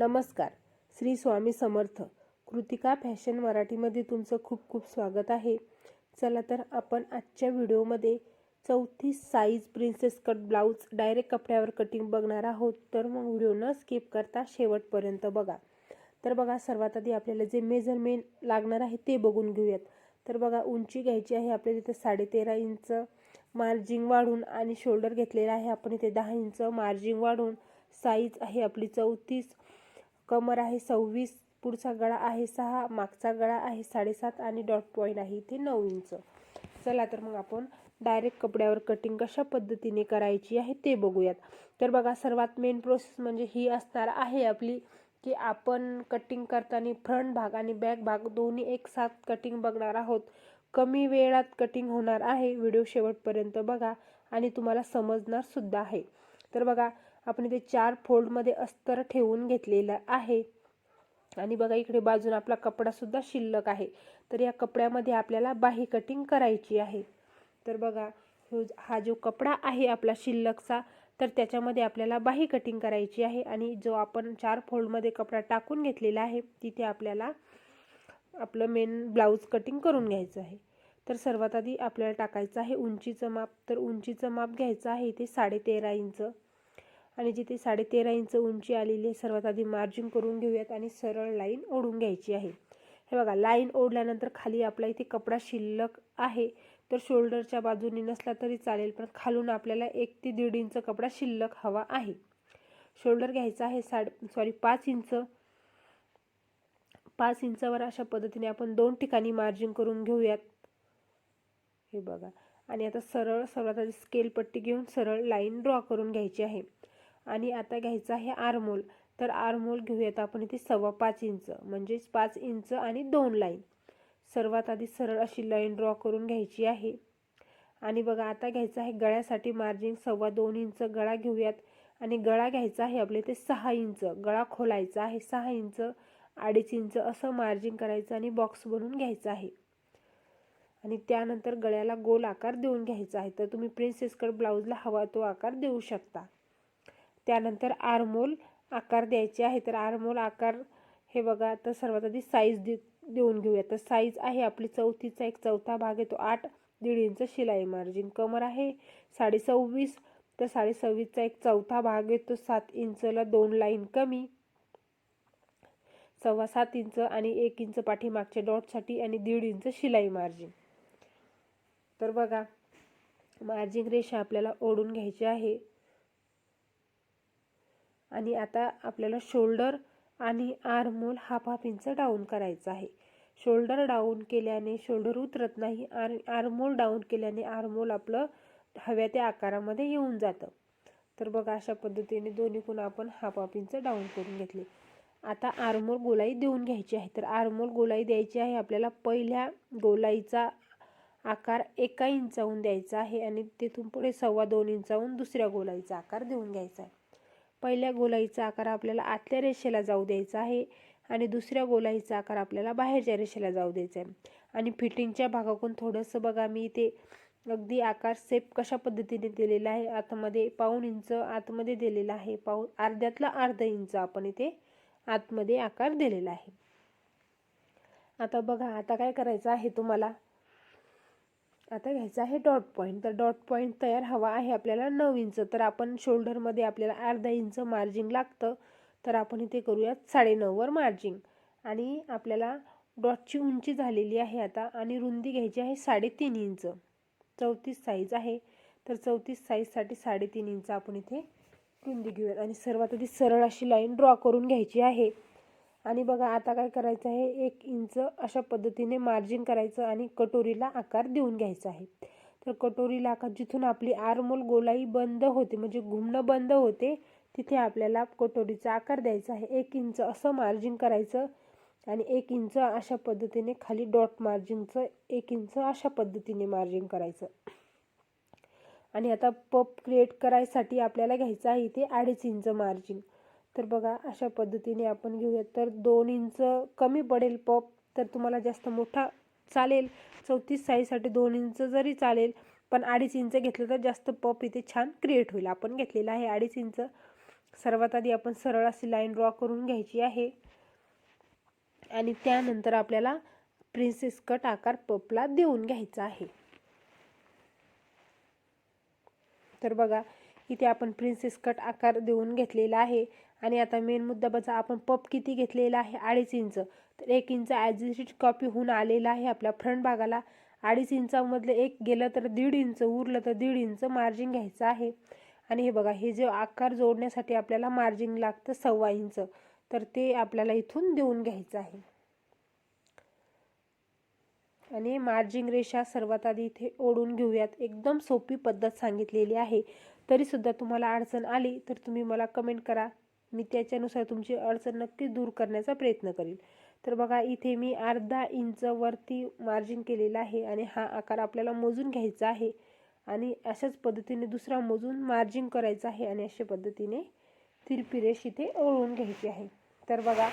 नमस्कार. श्री स्वामी समर्थ. कृतिका फॅशन मराठीमध्ये तुमचं खूप खूप स्वागत आहे. चला तर आपण आजच्या व्हिडिओमध्ये चौथी size princess cut blouse direct कपड्यावर कटिंग बघणार आहोत. तर मग व्हिडिओ न स्किप करता शेवटपर्यंत बघा. तर बघा सर्वात आधी आपल्याला जे मेजरमेंट लागणार आहे ते बघून घेऊयात. तर बघा उंची घ्यायची आहे आपल्याला इथे साडेतेरा इंच मार्जिंग वाढून आणि शोल्डर घेतलेला आहे आपण इथे दहा इंच मार्जिंग वाढून. साईज आहे आपली चौतीस. कमर आहे सव्वीस पुढचा गळा आहे सहा मागचा गळा आहे साडेसात आणि डॉट पॉईंट आहे इथे नऊ इंच. चला तर मग आपण डायरेक्ट कपड्यावर कटिंग कशा पद्धतीने करायची आहे ते बघूयात. तर बघा सर्वात मेन प्रोसेस म्हणजे ही असणार आहे आपली की आपण कटिंग करताना फ्रंट भाग आणि बॅक भाग दोन्ही एक साथ कटिंग बघणार आहोत. कमी वेळात कटिंग होणार आहे व्हिडिओ शेवटपर्यंत बघा आणि तुम्हाला समजणार सुद्धा आहे. तर बघा आपण इथे चार फोल्डमध्ये अस्तर ठेवून घेतलेलं आहे. आणि बघा इकडे बाजून आपला कपडासुद्धा शिल्लक आहे. तर या कपड्यामध्ये आपल्याला बाही कटिंग करायची आहे. तर बघा हा जो कपडा आहे आपला शिल्लकचा तर त्याच्यामध्ये आपल्याला बाही कटिंग करायची आहे. आणि जो आपण चार फोल्डमध्ये कपडा टाकून घेतलेला आहे तिथे आपल्याला आपलं मेन ब्लाऊज कटिंग करून घ्यायचं आहे. तर सर्वात आधी आपल्याला टाकायचं आहे उंचीचं माप. तर उंचीचं माप घ्यायचं आहे इथे साडेतेरा इंच. आणि जिथे साडेतेरा इंच उंची आलेली आहे सर्वात आधी मार्जिन करून घेऊयात आणि सरळ लाईन ओढून घ्यायची आहे. हे बघा लाईन ओढल्यानंतर खाली आपला इथे कपडा शिल्लक आहे. तर शोल्डरच्या बाजूने नसला तरी चालेल पण खालून आपल्याला एक ते दीड इंच कपडा शिल्लक हवा आहे. शोल्डर घ्यायचा आहे साडे सॉरी पाच इंच. पाच इंचावर अशा पद्धतीने आपण दोन ठिकाणी मार्जिन करून घेऊयात. हे बघा. आणि आता सरळ सर्वात आधी स्केल पट्टी घेऊन सरळ लाईन ड्रॉ करून घ्यायची आहे. आणि आता घ्यायचं आहे आरमोल. तर आरमोल घेऊयात आपण इथे सव्वा पाच इंच म्हणजेच पाच इंच आणि दोन लाईन. सर्वात आधी सरळ अशी लाईन ड्रॉ करून घ्यायची आहे. आणि बघा आता घ्यायचं आहे गळ्यासाठी मार्जिन सव्वा दोन इंच गळा घेऊयात. आणि गळा घ्यायचा आहे आपल्या इथे सहा इंच गळा खोलायचा आहे सहा इंच अडीच इंच असं मार्जिन करायचं आणि बॉक्स बनवून घ्यायचा आहे. आणि त्यानंतर गळ्याला गोल आकार देऊन घ्यायचा आहे. तर तुम्ही प्रिन्सेस कट ब्लाऊजला हवा तो आकार देऊ शकता. त्यानंतर आरमोल आकार द्यायचे आहे. तर आरमोल आकार हे बघा तर सर्वात आधी साईज दे देऊन घेऊया. तर साईज आहे आपली चौथीचा एक चौथा भाग आहे तो आठ दीड इंच शिलाई मार्जिन कमर आहे साडे सव्वीस तर साडे सव्वीसचा एक चौथा भाग येतो सात इंचला दोन लाईन कमी. सव्वा सात इंच आणि एक इंच पाठीमागच्या डॉटसाठी आणि दीड इंच शिलाई मार्जिन तर बघा मार्जिन रेषा आपल्याला ओढून घ्यायची आहे. आणि आता आपल्याला शोल्डर आणि armhole half half inch down करायचं आहे. शोल्डर डाऊन केल्याने शोल्डर उतरत नाही आणि आर्मोल डाऊन केल्याने आर्मोल आपलं हव्या त्या आकारामध्ये येऊन जातं. तर बघा अशा पद्धतीने दोन्हीकून आपण हाफ हाफ इंच डाऊन करून घेतले. आता आर्मोल गोलाई देऊन घ्यायची आहे. तर आर्मोल गोलाई द्यायची आहे. आपल्याला पहिल्या गोलाईचा आकार एका इंचाहून द्यायचा आहे आणि तिथून पुढे सव्वा दोन इंचाहून दुसऱ्या गोलाईचा आकार देऊन घ्यायचा आहे. पहिल्या गोलाईचा आकार आपल्याला आतल्या रेषेला जाऊ द्यायचा आहे आणि दुसऱ्या गोलाईचा आकार आपल्याला बाहेरच्या रेषेला जाऊ द्यायचा आहे. आणि फिटिंगच्या भागाकडून थोडंसं बघा मी इथे अगदी आकार सेप कशा पद्धतीने दिलेला आहे आतमध्ये पाऊण इंच आतमध्ये दिलेला आहे पाऊण अर्ध्यातला अर्ध इंच आपण इथे आतमध्ये आकार दिलेला आहे. आता बघा आता काय करायचं आहे तुम्हाला? आता घ्यायचं आहे डॉट पॉईंट तर डॉट पॉईंट तयार हवा आहे आपल्याला नऊ इंच. तर आपण शोल्डरमध्ये आपल्याला अर्धा इंच मार्जिंग लागतं. तर आपण इथे करूयात साडेनऊवर मार्जिंग आणि आपल्याला डॉटची उंची झालेली आहे आता. आणि रुंदी घ्यायची आहे साडेतीन इंच. चौतीस साईज आहे. तर चौतीस साईजसाठी साडेतीन इंच आपण इथे रुंदी घेऊयात. आणि सर्वात आधी सरळ अशी लाईन ड्रॉ करून घ्यायची आहे. आणि बघा आता काय करायचं आहे? एक इंच अशा पद्धतीने मार्जिन करायचं आणि कटोरीला आकार देऊन घ्यायचा आहे. तर कटोरीला आकार जिथून आपली आरमोल गोलाई बंद होते म्हणजे घुमणं बंद होते तिथे आपल्याला कटोरीचा आकार द्यायचा आहे. एक इंच असं मार्जिन करायचं आणि एक इंच अशा पद्धतीने खाली डॉट मार्जिनचं एक इंच अशा पद्धतीने मार्जिन करायचं. आणि आता पप क्रिएट करायसाठी आपल्याला घ्यायचं आहे इथे अडीच इंच मार्जिन तर बघा अशा पद्धतीने आपण घेऊयात. तर दोन इंच कमी पडेल पप तर तुम्हाला जास्त मोठा चालेल. चौतीस साईजसाठी दोन इंच जरी चालेल पण अडीच इंच घेतलं तर जास्त पप इथे छान क्रिएट होईल. आपण घेतलेला आहे अडीच इंच. सर्वात आधी आपण सरळ अशी लाईन ड्रॉ करून घ्यायची आहे. आणि त्यानंतर आपल्याला प्रिन्सेस कट आकार पपला देऊन घ्यायचा आहे. तर बघा इथे आपण प्रिन्सेस कट आकार देऊन घेतलेला आहे. आणि आता मेन मुद्दा बघा आपण पप किती घेतलेला आहे? अडीच इंच. तर एक इंच ॲज इट कॉपी होऊन आलेला आहे आपल्या फ्रंट भागाला. अडीच इंचामधलं एक गेलं तर दीड इंच उरलं तर दीड इंच मार्जिन घ्यायचं आहे. आणि हे बघा हे जे आकार जोडण्यासाठी आपल्याला मार्जिन लागतं सव्वा इंच. तर ते आपल्याला इथून देऊन घ्यायचं आहे. आणि मार्जिंग रेषा सर्वात आधी इथे ओढून घेऊयात. एकदम सोपी पद्धत सांगितलेली आहे. तरीसुद्धा तुम्हाला अडचण आली तर तुम्ही मला कमेंट करा. मी त्याच्यानुसार तुमची अडचण नक्की दूर करण्याचा प्रयत्न करेल. तर बघा इथे मी अर्धा इंच वरती मार्जिन केलेलं आहे आणि हा आकार आपल्याला मोजून घ्यायचा आहे. आणि अशाच पद्धतीने दुसरा मोजून मार्जिन करायचा आहे आणि अशा पद्धतीने तिरपी रेष इथे ओळून घ्यायची आहे. तर बघा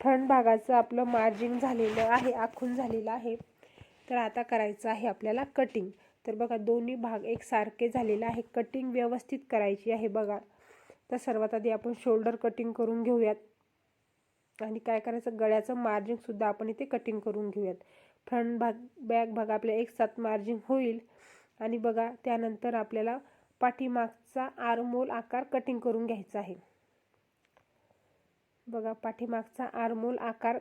फ्रंट भागाचं आपलं मार्जिन झालेलं आहे आखून झालेलं आहे. तर आता करायचं आहे आपल्याला कटिंग तर बघा दोन्ही भाग एकसारखे झालेला आहे. कटिंग व्यवस्थित करायची आहे बघा. तर सर्वात आधी आपण शोल्डर कटिंग करून घेऊयात. आणि काय करायचं? गळ्याचं मार्जिनसुद्धा आपण इथे कटिंग करून घेऊयात. फ्रंट भाग बॅक भाग आपल्या एक सात मार्जिन होईल. आणि बघा त्यानंतर आपल्याला पाठीमागचा आरमोल आकार कटिंग करून घ्यायचा आहे. बघा पाठीमागचा आरमोल आकार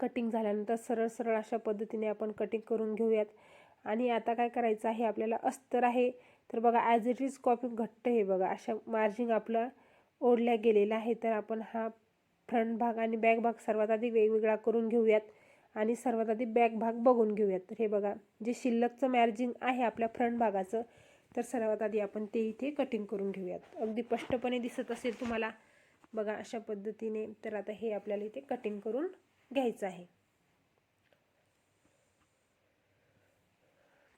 कटिंग झाल्यानंतर सरळ सरळ अशा पद्धतीने आपण कटिंग करून घेऊयात. आणि आता काय करायचं आहे? आपल्याला अस्तर आहे. तर बघा ॲज इट इज कॉपी घट्ट हे बघा. अशा मार्जिंग आपलं ओढल्या गेलेला आहे तर आपण हा फ्रंट भाग आणि बॅक भाग सर्वात आधी वेगवेगळा करून घेऊयात आणि सर्वात आधी बॅक भाग बघून घेऊयात. तर हे बघा जे शिल्लकचं मॅर्जिंग आहे आपल्या फ्रंट भागाचं तर सर्वात आधी आपण ते इथे कटिंग करून घेऊयात. अगदी स्पष्टपणे दिसत असेल तुम्हाला. बघा अशा पद्धतीने. तर आता हे आपल्याला इथे कटिंग करून घ्यायचं आहे.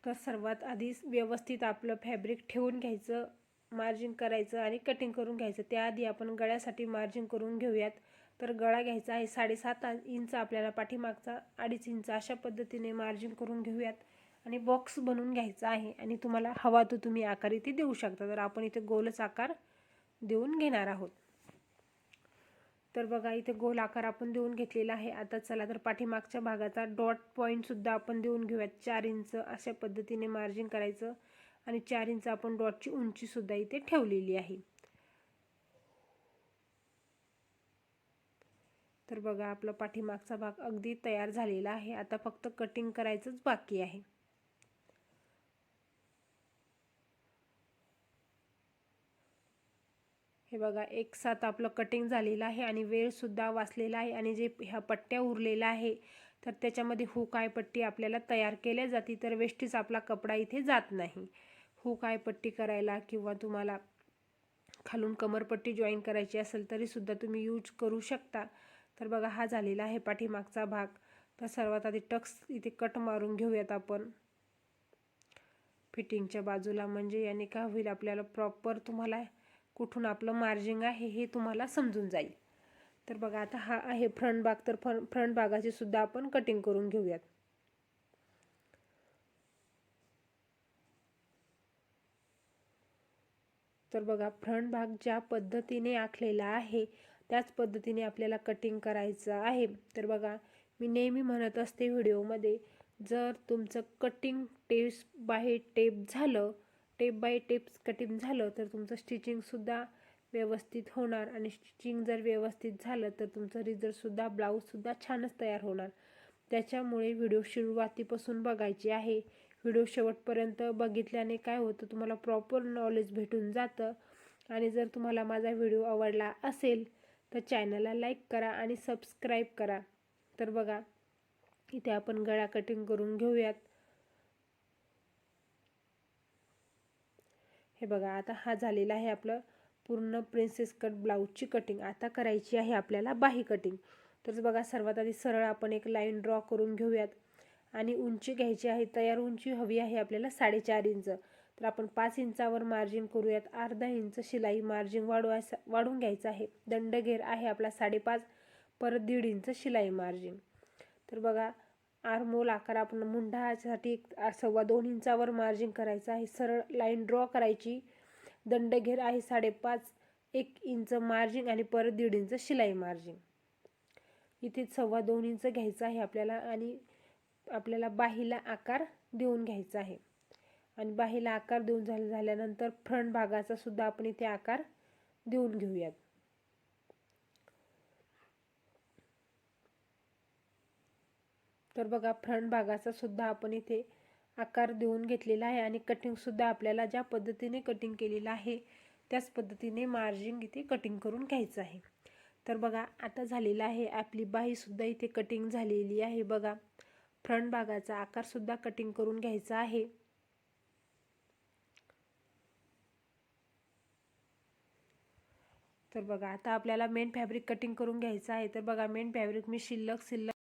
तर सर्वात आधी व्यवस्थित आपलं फॅब्रिक ठेवून घ्यायचं मार्जिन करायचं आणि कटिंग करून घ्यायचं. त्याआधी आपण गळ्यासाठी मार्जिन करून घेऊयात. तर गळा घ्यायचा आहे साडेसात इंच आपल्याला पाठीमागचा अडीच इंच अशा पद्धतीने मार्जिन करून घेऊयात. आणि बॉक्स बनवून घ्यायचा आहे आणि तुम्हाला हवा तो तुम्ही आकार इथे देऊ शकता. तर आपण इथे गोलच आकार देऊन घेणार आहोत. तर बघा इथे गोल आकार आपण देऊन घेतलेला आहे. आता चला तर पाठीमागच्या भागाचा डॉट पॉईंटसुद्धा आपण देऊन घेऊयात. चार इंच अशा पद्धतीने मार्जिन करायचं आणि चार इंच आपण डॉटची उंचीसुद्धा इथे ठेवलेली आहे. तर बघा आपला पाठीमागचा भाग अगदी तयार झालेला आहे. आता फक्त कटिंग करायचंच बाकी आहे. हे बघा एक साथ आपलं कटिंग झालेलं आहे आणि वेळसुद्धा वाचलेला आहे आणि जे ह्या पट्ट्या उरलेल्या आहे तर त्याच्यामध्ये हुक आय पट्टी आपल्याला तयार केल्या जाते तर वेस्टीच आपला कपडा इथे जात नाही. हुक आय पट्टी करायला किंवा तुम्हाला खालून कमरपट्टी जॉईन करायची असेल तरीसुद्धा तुम्ही यूज करू शकता. तर बघा हा झालेला आहे पाठीमागचा भाग. तर सर्वात आधी टक्स इथे कट मारून घेऊयात आपण. फिटिंगच्या बाजूला म्हणजे याने काय होईल आपल्याला प्रॉपर तुम्हाला कुठून आपलं मार्जिंग आहे हे तुम्हाला समजून जाईल. तर बघा आता हा आहे फ्रंट बाग तर फ्रंट फ्रंट बागाची सुद्धा आपण कटिंग करून घेऊयात. तर बघा फ्रंट भाग ज्या पद्धतीने आखलेला आहे त्याच पद्धतीने आपल्याला कटिंग करायचं आहे. तर बघा मी नेहमी म्हणत असते व्हिडिओमध्ये जर तुमचं कटिंग टेप्स बाय टेप झालं टेप बाय टेप्स कटिंग झालं तर तुमचं स्टिचिंगसुद्धा व्यवस्थित होणार. आणि स्टिचिंग जर व्यवस्थित झालं तर तुमचं रिझल्टसुद्धा ब्लाऊजसुद्धा छानच तयार होणार. त्याच्यामुळे व्हिडिओ सुरुवातीपासून बघायची आहे. व्हिडिओ शेवटपर्यंत बघितल्याने काय होतं तुम्हाला प्रॉपर नॉलेज भेटून जातं. आणि जर तुम्हाला माझा व्हिडिओ आवडला असेल तर चॅनलला लाईक करा आणि सबस्क्राईब करा. तर बघा इथे आपण गळा कटिंग करून घेऊयात. हे बघा आता हा झालेला आहे आपलं पूर्ण प्रिन्सेस कट ब्लाऊजची कटिंग आता करायची आहे आपल्याला बाही कटिंग तर बघा सर्वात आधी सरळ आपण एक लाईन ड्रॉ करून घेऊयात. आणि उंची घ्यायची आहे तयार उंची हवी आहे आपल्याला साडेचार इंच. तर आपण पाच इंचावर मार्जिन करूयात. अर्धा इंच शिलाई मार्जिन वाढवायचा वाढून घ्यायचं आहे. दंडघेर आहे आपला साडेपाच परत दीड इंच शिलाई मार्जिन तर बघा आरमोल आकार आपण मुंढासाठी सव्वा दोन इंचावर मार्जिन करायचं आहे. सरळ लाईन ड्रॉ करायची. दंडघेर आहे साडेपाच एक इंच मार्जिंग आणि परत दीड इंच शिलाई मार्जिंग इथे सव्वा दोन इंच घ्यायचं आहे आपल्याला आणि आपल्याला बाहीला आकार देऊन घ्यायचा आहे. आणि बाहीला आकार देऊन झाल्यानंतर फ्रंट भागाचा सुद्धा आपण इथे आकार देऊन घेऊयात. तर बघा फ्रंट भागाचा सुद्धा आपण इथे आकार देऊन घेतलेला आहे आणि कटिंगसुद्धा आपल्याला ज्या पद्धतीने कटिंग केलेलं आहे त्याच पद्धतीने मार्जिंग इथे कटिंग करून घ्यायचं आहे. तर बघा आता झालेलं आहे आपली बाहीसुद्धा इथे कटिंग झालेली आहे. बघा फ्रंट भागाचा आकारसुद्धा कटिंग करून घ्यायचा आहे. तर बघा आता आपल्याला मेन फॅब्रिक कटिंग करून घ्यायचं आहे. तर बघा मेन फॅब्रिक मी शिल्लक शिल्लक